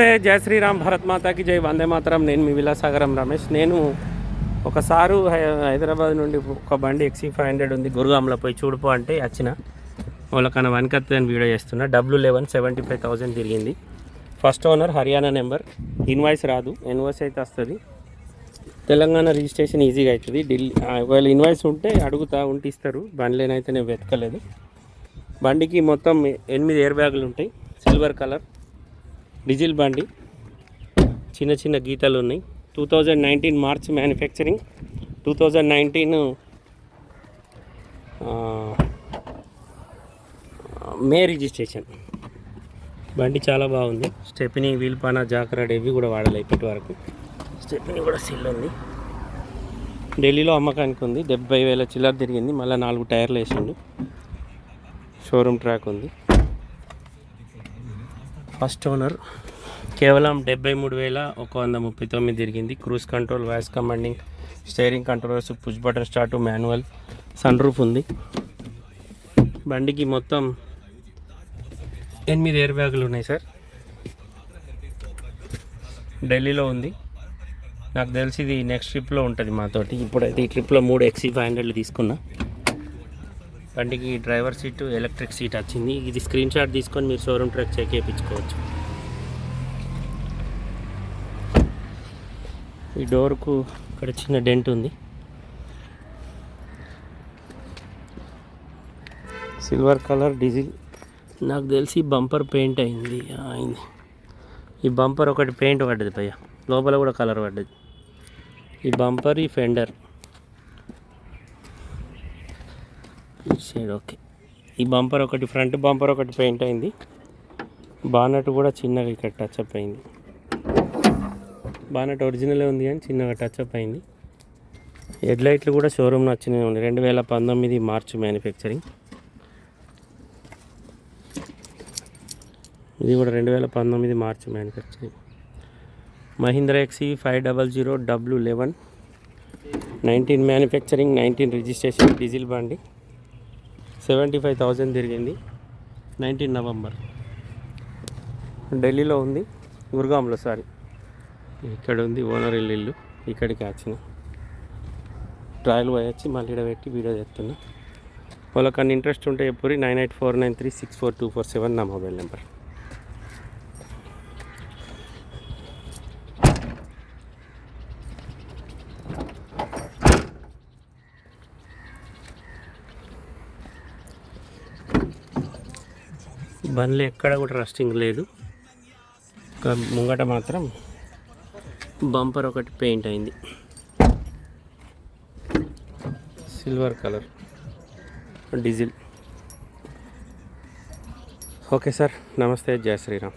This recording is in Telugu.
నమస్తే జయ శ్రీరామ్ భరత్ మాతాకి జై వందే మాతరం. నేను మీ విలాసాగరం రమేష్. నేను ఒకసారి హై- హైదరాబాద్ నుండి ఒక బండి ఎక్సీ ఫైవ్ హండ్రెడ్ ఉంది. గురుగాంలో పోయి చూడుపో అంటే వచ్చిన. వాళ్ళకన్నా వెనకత్తి అని వీడియో చేస్తున్నా. W eleven seventy five thousand తిరిగింది. First owner Haryana number invoice రాదు. ఇన్వాయిస్ అయితే వస్తుంది. తెలంగాణ రిజిస్ట్రేషన్ ఈజీగా అవుతుంది. ఢిల్లీ ఒకవేళ ఇన్వాయిస్ ఉంటే అడుగుతా ఉంటే ఇస్తారు. బండ్లేనైతే నేను వెతకలేదు. బండికి మొత్తం ఎనిమిది ఎయిర్ బ్యాగులు ఉంటాయి. సిల్వర్ కలర్ డీజిల్ బండి. చిన్న చిన్న గీతలు ఉన్నాయి. Two thousand nineteen March manufacturing two thousand nineteen May registration బండి చాలా బాగుంది. స్టెప్ని వీల్ పానా జాకరాడ్ ఇవి కూడా వాడాలి ఇప్పటి వరకు. స్టెప్ని కూడా సిల్ ఉంది. ఢిల్లీలో అమ్మకానికి ఉంది. డెబ్బై వేల చిల్లర తిరిగింది. మళ్ళీ నాలుగు టైర్లు వేసిండు. షోరూమ్ ట్రాక్ ఉంది. First owner. కేవలం డెబ్బై మూడు వేల ఒక వంద ముప్పై తొమ్మిది తిరిగింది. Cruise control voice commanding steering controllers push button start manual sunroof ఉంది. బండికి మొత్తం ఎనిమిది ఎయిర్ బ్యాగులు ఉన్నాయి సార్. ఢిల్లీలో ఉంది. నాకు తెలిసి ఇది నెక్స్ట్ ట్రిప్లో ఉంటుంది మాతోటి. ఇప్పుడైతే ఈ ట్రిప్లో మూడు ఎక్సీ ఫైవ్ హండ్రెడ్లు తీసుకున్నా. బండికి డ్రైవర్ సీటు ఎలక్ట్రిక్ సీట్ వచ్చింది. ఇది స్క్రీన్ షాట్ తీసుకొని మీరు షోరూమ్ ట్రక్ చెక్ చేయించుకోవచ్చు. ఈ డోర్కు ఇక్కడ చిన్న డెంట్ ఉంది. Silver colour diesel. నాకు తెలిసి బంపర్ పెయింట్ అయింది. అయింది. ఈ బంపర్ ఒకటి పెయింట్ పడ్డది పయ్య లోపల కూడా కలర్ పడ్డది. ఈ బంపర్ ఈ ఫెండర్ ఈ సైడ్ ఓకే. ఈ బంపర్ ఒకటి ఫ్రంట్ బంపర్ ఒకటి పెయింట్ అయింది. బానట్ కూడా చిన్నగా ఇక్కడ టచ్అప్ అయింది. బానట్ ఒరిజినలే ఉంది కానీ చిన్నగా టచ్అప్ అయింది. హెడ్ లైట్లు కూడా షోరూమ్ నచ్చినవి ఉంది రెండు వేల పంతొమ్మిది మార్చ్ మ్యానుఫ్యాక్చరింగ్. ఇది కూడా రెండు వేల పంతొమ్మిది March manufacturing. Mahindra XUV five double zero W eleven. Nineteen manufacturing nineteen registration diesel బండి. సెవెంటీ ఫైవ్ థౌజండ్ తిరిగింది. Nineteen November. ఢిల్లీలో ఉంది. గురుగాంలో సారీ. ఇక్కడ ఉంది ఓనర్ ఇల్లు ఇక్కడికి వచ్చిన. ట్రయల్ వచ్చి మళ్ళీ ఇక్కడ పెట్టి వీడియో చేస్తున్నా. వాళ్ళకన్నా ఇంట్రెస్ట్ ఉంటే ఎప్పుడు nine eight four nine three six four two four seven నా మొబైల్ నెంబర్. బండ్లు ఎక్కడ కూడా రస్టింగ్ లేదు. ముంగట మాత్రం బంపర్ ఒకటి పెయింట్ అయింది. Silver colour. Diesel. Okay sir నమస్తే జయ శ్రీరామ్.